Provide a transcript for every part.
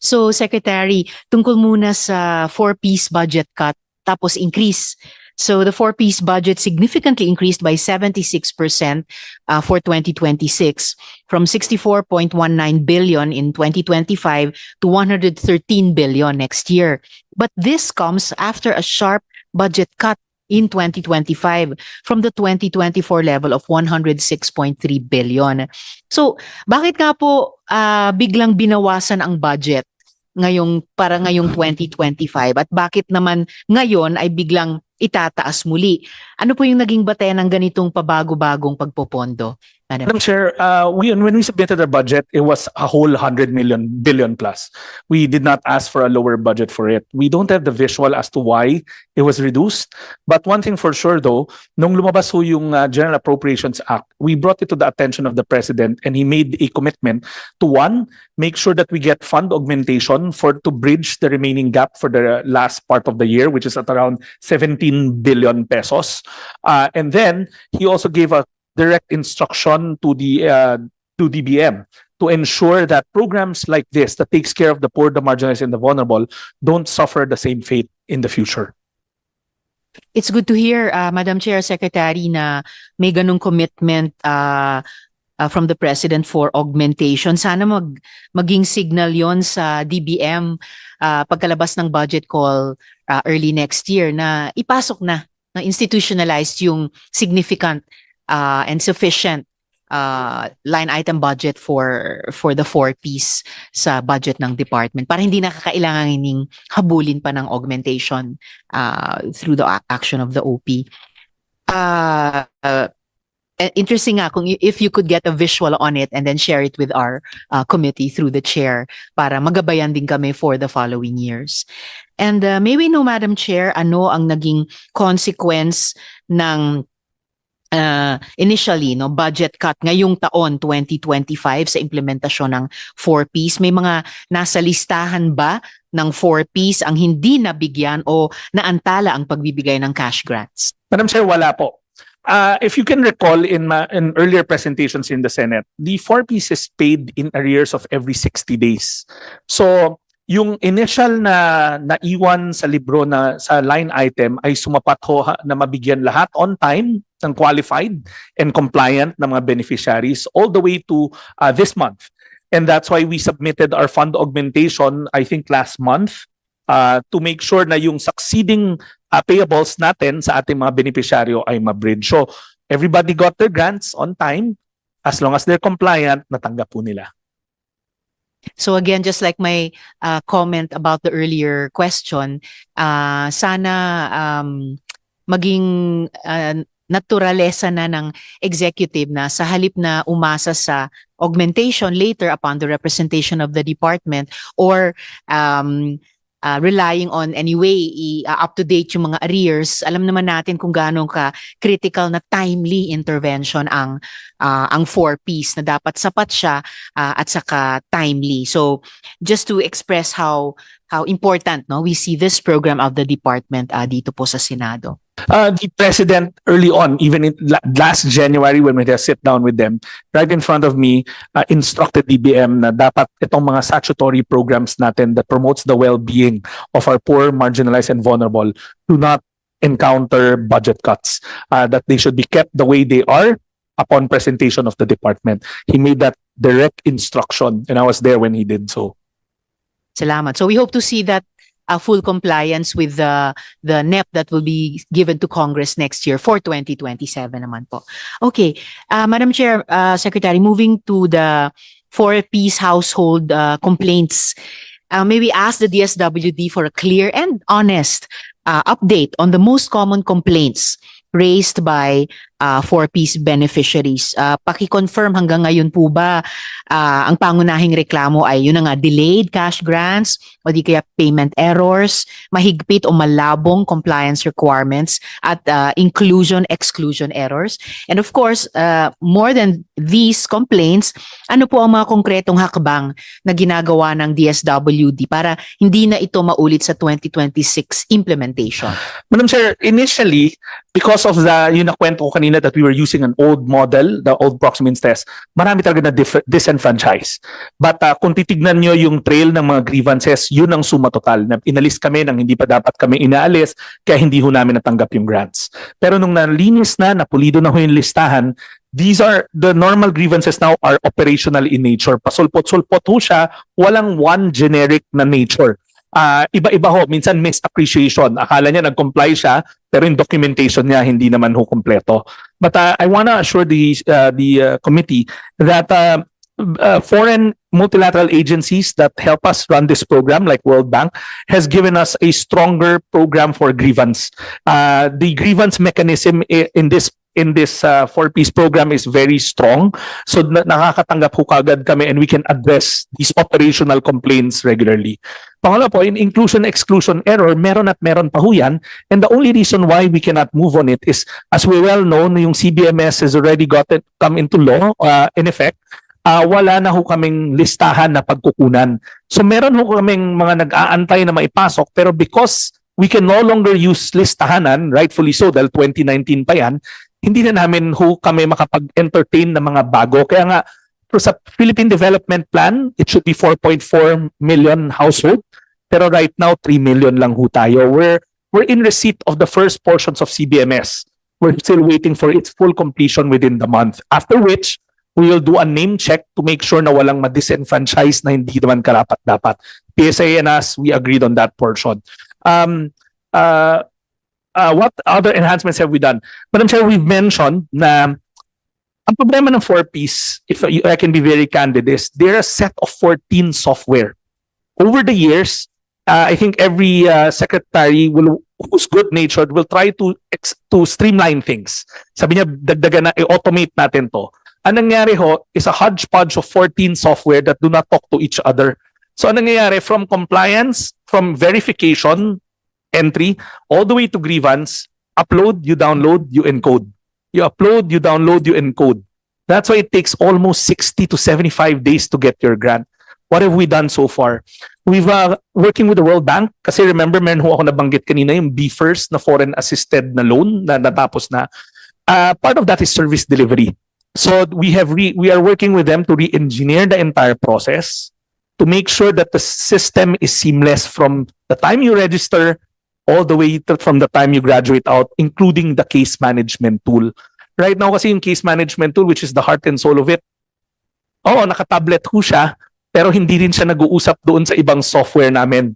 So, Secretary, tungkol muna sa four-piece budget cut tapos increase. So, the four-piece budget significantly increased by 76% uh, for 2026 from 64.19 billion in 2025 to 113 billion next year. But this comes after a sharp budget cut in 2025 from the 2024 level of 106.3 billion. So, bakit nga po ah, biglang binawasan ang budget ngayong para ngayong 2025 at bakit naman ngayon ay biglang itataas muli? Ano po yung naging batayan ng ganitong pabago-bagong pagpopondo? Madam Madam Chair, uh, we, when we submitted our budget, it was a whole hundred million billion plus. We did not ask for a lower budget for it. We don't have the visual as to why it was reduced. But one thing for sure though, nung lumabas ho yung uh, General Appropriations Act, we brought it to the attention of the President and he made a commitment to one, make sure that we get fund augmentation for to bridge the remaining gap for the last part of the year, which is at around 17 billion pesos. Uh, and then he also gave a direct instruction to the uh, to DBM to ensure that programs like this that takes care of the poor, the marginalized, and the vulnerable don't suffer the same fate in the future. It's good to hear, uh, Madam Chair, Secretary, na may ganong commitment uh, uh, from the President for augmentation. Sana mag, maging signal yon sa DBM uh, pagkalabas ng budget call uh, early next year na ipasok na, na institutionalized yung significant uh, and sufficient uh, line item budget for for the four piece sa budget ng department para hindi nakakailanganing habulin pa ng augmentation uh, through the action of the OP. Uh, uh, interesting nga kung if you could get a visual on it and then share it with our uh, committee through the chair para magabayan din kami for the following years. And uh, may we know, Madam Chair, ano ang naging consequence ng uh, initially no budget cut ngayong taon 2025 sa implementasyon ng 4Ps may mga nasa listahan ba ng 4Ps ang hindi nabigyan o naantala ang pagbibigay ng cash grants Madam Chair, wala po. Uh, if you can recall in, ma- in earlier presentations in the Senate, the four pieces paid in arrears of every 60 days. So, yung initial na naiwan sa libro na sa line item ay sumapat ho na mabigyan lahat on time ng qualified and compliant na mga beneficiaries all the way to uh, this month. And that's why we submitted our fund augmentation, I think last month, uh, to make sure na yung succeeding uh, payables natin sa ating mga beneficiaryo ay ma-bridge. So, everybody got their grants on time. As long as they're compliant, natanggap po nila. So again, just like my uh, comment about the earlier question, uh, sana um, maging uh, naturalesa na ng executive na sa halip na umasa sa augmentation later upon the representation of the department or um, uh, relying on anyway uh, up-to-date yung mga arrears, alam naman natin kung gaano ka critical na timely intervention ang uh, ang 4Ps na dapat sapat siya uh, at saka timely. So just to express how how important no we see this program of the department uh, dito po sa Senado. Uh, the president early on, even in la- last January when we had sit down with them, right in front of me, uh, instructed DBM na dapat itong mga statutory programs natin that promotes the well-being of our poor, marginalized, and vulnerable do not encounter budget cuts. Uh, that they should be kept the way they are upon presentation of the department. He made that direct instruction, and I was there when he did so. Salamat. So we hope to see that uh, full compliance with the the NEP that will be given to Congress next year for 2027 naman po. Okay, uh, Madam Chair, uh, Secretary, moving to the four-piece household uh, complaints, uh, may we ask the DSWD for a clear and honest uh, update on the most common complaints raised by uh, four-piece beneficiaries. Uh, paki-confirm hanggang ngayon po ba uh, ang pangunahing reklamo ay yun na nga delayed cash grants o di kaya payment errors, mahigpit o malabong compliance requirements at uh, inclusion exclusion errors. And of course, uh, more than these complaints, ano po ang mga konkretong hakbang na ginagawa ng DSWD para hindi na ito maulit sa 2026 implementation? Madam Chair, initially, because of the, yung nakwento ko kanina kanina that we were using an old model, the old Proximins test, marami talaga na disenfranchise. But uh, kung titignan nyo yung trail ng mga grievances, yun ang suma total. Na inalis kami nang hindi pa dapat kami inaalis, kaya hindi ho namin natanggap yung grants. Pero nung nalinis na, napulido na ho yung listahan, these are, the normal grievances now are operational in nature. Pasulpot-sulpot ho siya, walang one generic na nature. Ah, iba-iba ho, minsan misappreciation. Akala niya nag-comply siya, pero yung documentation niya hindi naman ho kompleto. But uh, I wanna assure the uh, the uh, committee that uh, uh, foreign multilateral agencies that help us run this program, like World Bank, has given us a stronger program for grievance. Uh, the grievance mechanism in this in this uh, four-piece program is very strong. So na- nakakatanggap ho kagad kami and we can address these operational complaints regularly. Pangalawa po, in inclusion exclusion error, meron at meron pa ho yan. And the only reason why we cannot move on it is, as we well know, yung CBMS has already gotten come into law, uh, in effect, uh, wala na ho kaming listahan na pagkukunan. So meron ho kaming mga nag-aantay na maipasok, pero because we can no longer use listahanan, rightfully so, dahil 2019 pa yan, hindi na namin ho kami makapag-entertain ng mga bago. Kaya nga, sa Philippine Development Plan, it should be 4.4 million household. Pero right now, 3 million lang ho tayo. We're, we're in receipt of the first portions of CBMS. We're still waiting for its full completion within the month. After which, we will do a name check to make sure na walang ma-disenfranchise na hindi naman karapat-dapat. PSA and us, we agreed on that portion. Um, uh, uh, what other enhancements have we done? Madam Chair, we've mentioned na ang problema ng 4-piece, if I can be very candid, is they're a set of 14 software. Over the years, uh, I think every uh, secretary will who's good-natured will try to to streamline things. Sabi niya, dagdagan na, i-automate natin to. Ang nangyari ho is a hodgepodge of 14 software that do not talk to each other. So ang nangyayari from compliance, from verification, entry, all the way to grievance, upload, you download, you encode. You upload, you download, you encode. That's why it takes almost 60 to 75 days to get your grant. What have we done so far? We've uh, working with the World Bank kasi remember meron ho ako nabanggit kanina yung B first na foreign assisted na loan na natapos na. Uh, part of that is service delivery. So we have re- we are working with them to re-engineer the entire process to make sure that the system is seamless from the time you register all the way from the time you graduate out, including the case management tool. Right now kasi yung case management tool, which is the heart and soul of it, oo, naka-tablet ho siya, pero hindi rin siya nag-uusap doon sa ibang software namin.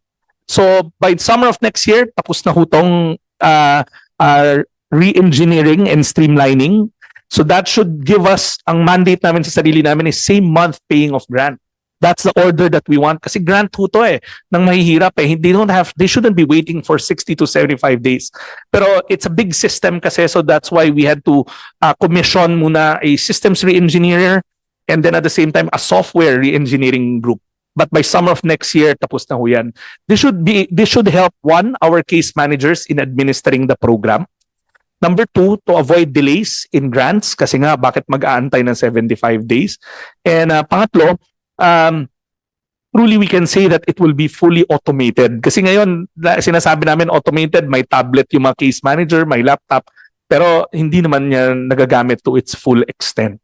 So by summer of next year, tapos na ho tong uh, uh, re-engineering and streamlining. So that should give us, ang mandate namin sa sarili namin is same month paying of grant. That's the order that we want. Kasi grant ho to eh, nang mahihirap eh. They don't have, they shouldn't be waiting for 60 to 75 days. Pero it's a big system kasi, so that's why we had to uh, commission muna a systems re-engineer and then at the same time, a software re-engineering group. But by summer of next year, tapos na ho yan. This should be, this should help one, our case managers in administering the program. Number two, to avoid delays in grants kasi nga bakit mag-aantay ng 75 days. And uh, pangatlo, um, truly we can say that it will be fully automated. Kasi ngayon, sinasabi namin automated, may tablet yung mga case manager, may laptop, pero hindi naman niya nagagamit to its full extent.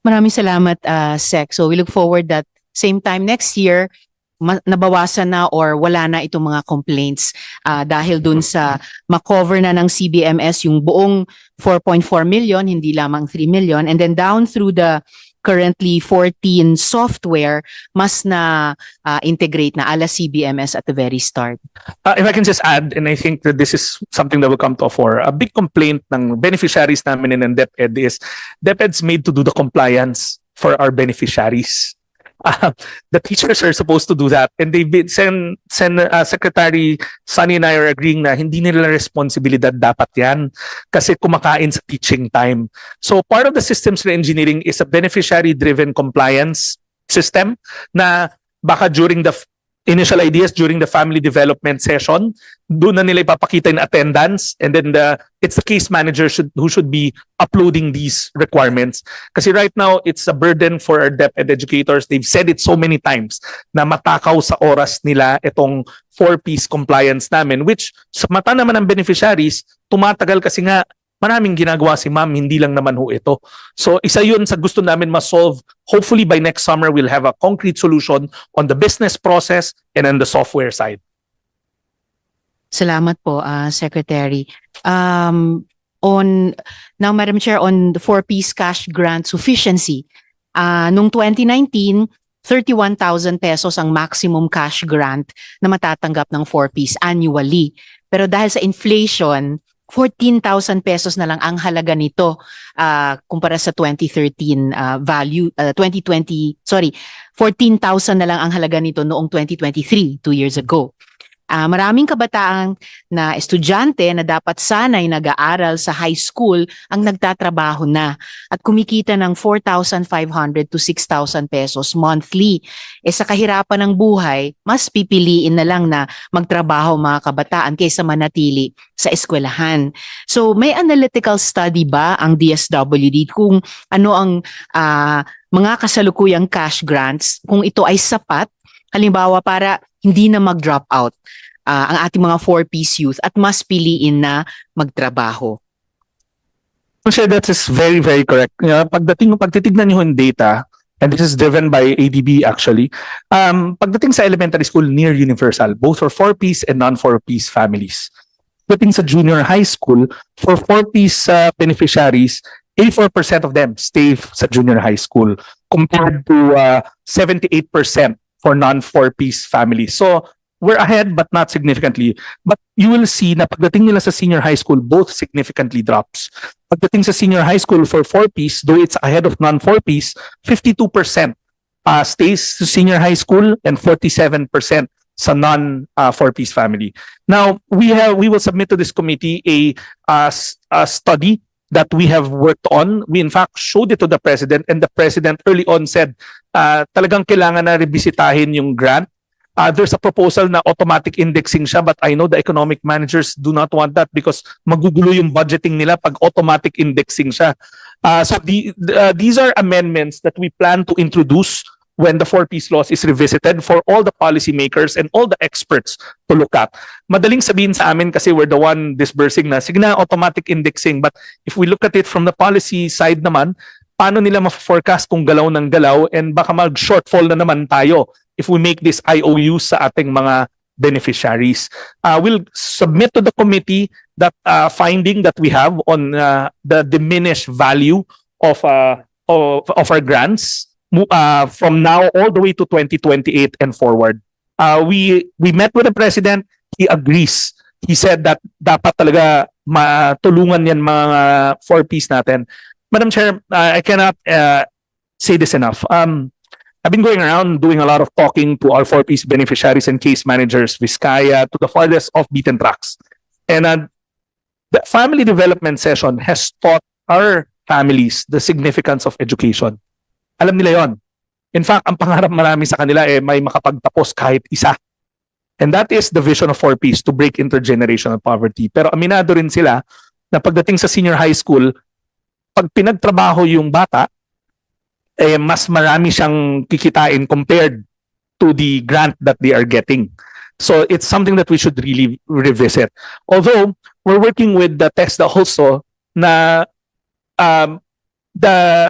Maraming salamat, uh, Sec. So we look forward that same time next year, nabawasan na or wala na itong mga complaints ah, dahil dun sa makover na ng CBMS yung buong 4.4 million, hindi lamang 3 million. And then down through the currently 14 software, mas na ah, integrate na ala CBMS at the very start. Uh, if I can just add, and I think that this is something that will come to a fore, a big complaint ng beneficiaries namin in DepEd is DepEd's made to do the compliance for our beneficiaries. Uh, the teachers are supposed to do that and they been sen, sen, uh, Secretary Sunny and I are agreeing na hindi nila responsibilidad dapat yan kasi kumakain sa teaching time. So part of the systems re-engineering is a beneficiary-driven compliance system na baka during the initial ideas during the family development session, doon na nila ipapakita in attendance and then the it's the case manager should who should be uploading these requirements. Kasi right now it's a burden for our DepEd educators. They've said it so many times na matakaw sa oras nila itong four-piece compliance namin which sa mata naman ng beneficiaries, tumatagal kasi nga maraming ginagawa si ma'am, hindi lang naman ho ito. So isa yun sa gusto namin ma-solve. Hopefully by next summer, we'll have a concrete solution on the business process and on the software side. Salamat po, ah, Secretary. Um, on, now, Madam Chair, on the four-piece cash grant sufficiency, ah, nung 2019, 31,000 pesos ang maximum cash grant na matatanggap ng four-piece annually. Pero dahil sa inflation, 14,000 pesos na lang ang halaga nito ah, kumpara sa 2013 ah, value, ah, 2020, sorry, 14,000 na lang ang halaga nito noong 2023, two years ago. Ah, maraming kabataan na estudyante na dapat sanay nag-aaral sa high school ang nagtatrabaho na at kumikita ng 4,500 to 6,000 pesos monthly. E sa kahirapan ng buhay, mas pipiliin na lang na magtrabaho mga kabataan kaysa manatili sa eskwelahan. So may analytical study ba ang DSWD kung ano ang ah, mga kasalukuyang cash grants, kung ito ay sapat, halimbawa para hindi na mag-drop out ah, ang ating mga four-piece youth at mas piliin na magtrabaho. Sir, that is very, very correct. Yeah, pagdating, pagtitignan niyo yung data, and this is driven by ADB actually, um, pagdating sa elementary school, near universal, both for four-piece and non-four-piece families. Pagdating sa junior high school, for four-piece uh, beneficiaries, 84% of them stay sa junior high school compared to uh, 78% for non-four-piece families. So, we're ahead but not significantly. But you will see na pagdating nila sa senior high school, both significantly drops. Pagdating sa senior high school for four-piece, though it's ahead of non-four-piece, 52% uh, stays to senior high school and 47% sa non-four-piece family. Now, we have we will submit to this committee a, uh, a study that we have worked on. We in fact showed it to the president and the president early on said uh, talagang kailangan na revisitahin yung grant uh, there's a proposal na automatic indexing siya but I know the economic managers do not want that because magugulo yung budgeting nila pag automatic indexing siya. Uh, so the, uh, these are amendments that we plan to introduce when the four-piece laws is revisited for all the policymakers and all the experts to look at. Madaling sabihin sa amin kasi we're the one disbursing na, sige na, automatic indexing. But if we look at it from the policy side naman, paano nila ma-forecast kung galaw ng galaw and baka mag-shortfall na naman tayo if we make this IOU sa ating mga beneficiaries. Uh, we'll submit to the committee that uh, finding that we have on uh, the diminished value of, uh, of, of our grants uh, from now all the way to 2028 and forward. Uh, we, we met with the president. He agrees. He said that dapat talaga matulungan yan mga four-piece natin. Madam Chair, uh, I cannot uh, say this enough. Um, I've been going around doing a lot of talking to our four-piece beneficiaries and case managers, Vizcaya, to the farthest off beaten tracks. And uh, the family development session has taught our families the significance of education. Alam nila yon. In fact, ang pangarap marami sa kanila eh may makapagtapos kahit isa. And that is the vision of 4Ps to break intergenerational poverty. Pero aminado rin sila na pagdating sa senior high school, pag pinagtrabaho yung bata, eh, mas marami siyang kikitain compared to the grant that they are getting. So it's something that we should really revisit. Although we're working with the TESDA also na um, the